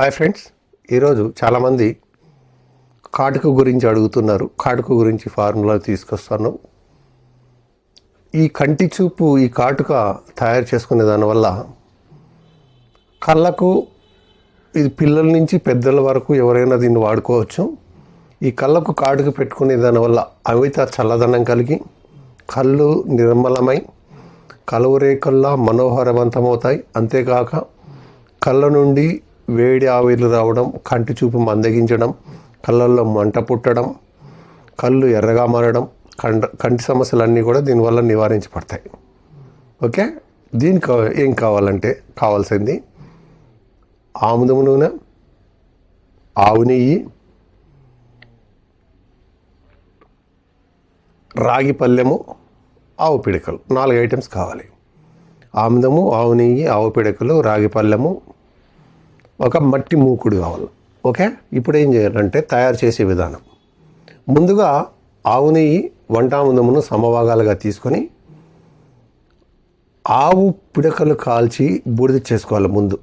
Hi friends ఈరోజు చాలామంది కాటుకు గురించి అడుగుతున్నారు. కాటుకు గురించి ఫార్ములా తీసుకొస్తాను. ఈ కంటి చూపు ఈ కాటుక తయారు చేసుకునే దానివల్ల కళ్ళకు ఇది పిల్లల నుంచి పెద్దల వరకు ఎవరైనా దీన్ని వాడుకోవచ్చు. ఈ కళ్ళకు కాటుక పెట్టుకునే దానివల్ల అమిత చల్లదనం కలిగి కళ్ళు నిర్మలమై కలువరేకల్లా మనోహరవంతమవుతాయి. అంతేకాక కళ్ళ నుండి వేడి ఆవిర్లు రావడం కంటి చూపు మందగించడం కళ్ళల్లో మంట పుట్టడం కళ్ళు ఎర్రగా మారడం కంట కంటి సమస్యలన్నీ కూడా దీనివల్ల నివారించబడతాయి. ఓకే? దీనికి ఏం కావాలంటే కావాల్సింది ఆముదము నూనె ఆవు నెయ్యి రాగి పల్లెము ఆవు పిడకలు. నాలుగు ఐటమ్స్ కావాలి. ఆముదము ఆవు నెయ్యి ఆవు పిడకలు రాగి పల్లెము ఒక మట్టి మూకుడు కావాలి. ఓకే? ఇప్పుడు ఏం చేయాలంటే తయారు చేసే విధానం. ముందుగా ఆవు నెయ్యి వంటాముదమును సమభాగాలుగా తీసుకొని ఆవు పిడకలు కాల్చి బూడిద చేసుకోవాలి ముందు.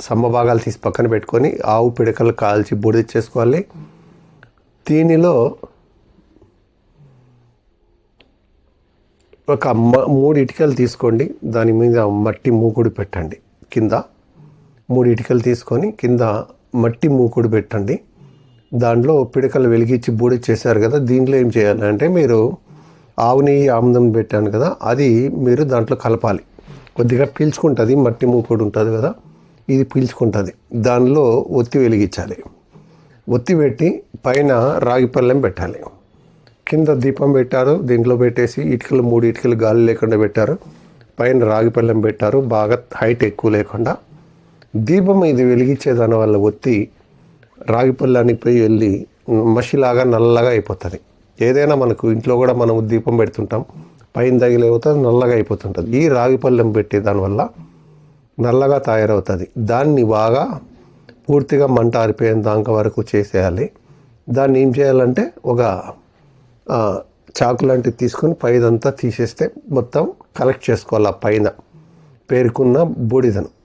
సమభాగాలు తీసి పక్కన పెట్టుకొని ఆవు పిడకలు కాల్చి బూడిద చేసుకోవాలి. దీనిలో ఒక మూడు ఇటుకలు తీసుకోండి. దాని మీద మట్టి మూకుడు పెట్టండి. కింద మూడు ఇటుకలు తీసుకొని కింద మట్టి మూకుడు పెట్టండి. దాంట్లో పిడకలు వెలిగించి బూడి చేశారు కదా దీంట్లో ఏం చేయాలంటే మీరు ఆవు నెయ్యి ఆముదం పెట్టాను కదా అది మీరు దాంట్లో కలపాలి. కొద్దిగా పీల్చుకుంటుంది మట్టి మూకుడు ఉంటుంది కదా ఇది పీల్చుకుంటుంది. దానిలో ఒత్తి వెలిగించాలి. ఒత్తి పెట్టి పైన రాగి పళ్ళెం పెట్టాలి. కింద దీపం పెట్టారు దీంట్లో పెట్టేసి ఇటుకలు మూడు ఇటుకలు గాలి లేకుండా పెట్టారు. పైన రాగి పళ్ళెం పెట్టారు బాగా హైట్ ఎక్కువ లేకుండా. దీపం ఇది వెలిగించే దాని వల్ల ఒత్తి రాగి పళ్ళానికి పోయి వెళ్ళి మసిలాగా నల్లగా అయిపోతుంది. ఏదైనా మనకు ఇంట్లో కూడా మనం దీపం పెడుతుంటాం. పైన తగిలేవుతుంది నల్లగా అయిపోతుంటుంది. ఈ రాగి పళ్ళెం పెట్టే దానివల్ల నల్లగా తయారవుతుంది. దాన్ని బాగా పూర్తిగా మంట ఆరిపోయిన దాకా వరకు చేసేయాలి. దాన్ని ఏం చేయాలంటే ఒక చాకు లాంటివి తీసుకొని పైదంతా తీసేస్తే మొత్తం కలెక్ట్ చేసుకోవాలి ఆ పైన. పేరుకున్న బూడిదను.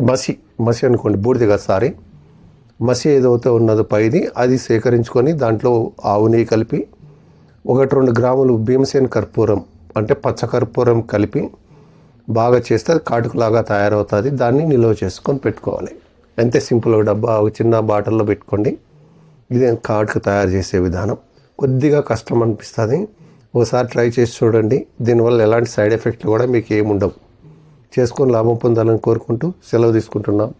మసి మసి అనుకోండి బూడిద కదా సారీ. మసి ఏదైతే ఉన్నదో పైది అది సేకరించుకొని దాంట్లో ఆవు నెయ్యి కలిపి ఒకటి రెండు గ్రాములు భీమసేన కర్పూరం అంటే పచ్చ కర్పూరం కలిపి బాగా చేస్తే అది కాటుకులాగా తయారవుతుంది. దాన్ని నిల్వ చేసుకొని పెట్టుకోవాలి. అంతే సింపుల్ డబ్బా ఒక చిన్న బాటిల్లో పెట్టుకోండి. ఇది కాటుకు తయారు చేసే విధానం. కొద్దిగా కష్టం అనిపిస్తుంది. ఒకసారి ట్రై చేసి చూడండి. దీనివల్ల ఎలాంటి సైడ్ ఎఫెక్ట్లు కూడా మీకు ఏముండవు. చేసుకొని లాభం పొందాలని కోరుకుంటూ సెలవు తీసుకుంటున్నాం.